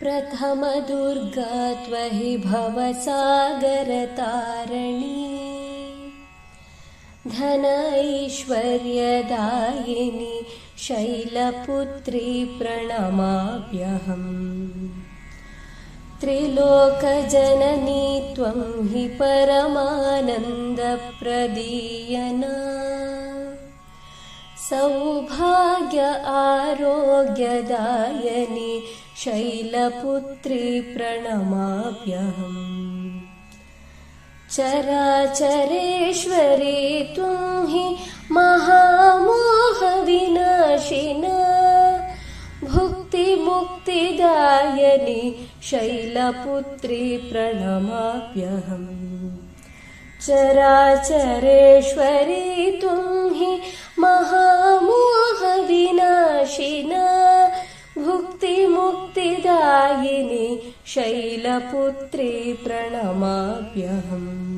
प्रथमदुर्गा त्वहि भवसागरतारिणी। धनैश्वर्यदायिनि शैलपुत्री प्रणमाभ्यहम् त्रिलोकजननी त्वं हि परमानन्दप्रदीयना। सौभाग्य आरोग्यदायनि शैलपुत्री चराचरेश्वरी त्वं हि महामोहविनाशिना। भुक्तिमुक्तिदायनि शैलपुत्री चराचरेश्वरी त्वं हि महामोहविनाशिना भुक्तिमुक्तिदायिनि शैलपुत्री प्रणमाभ्यहम्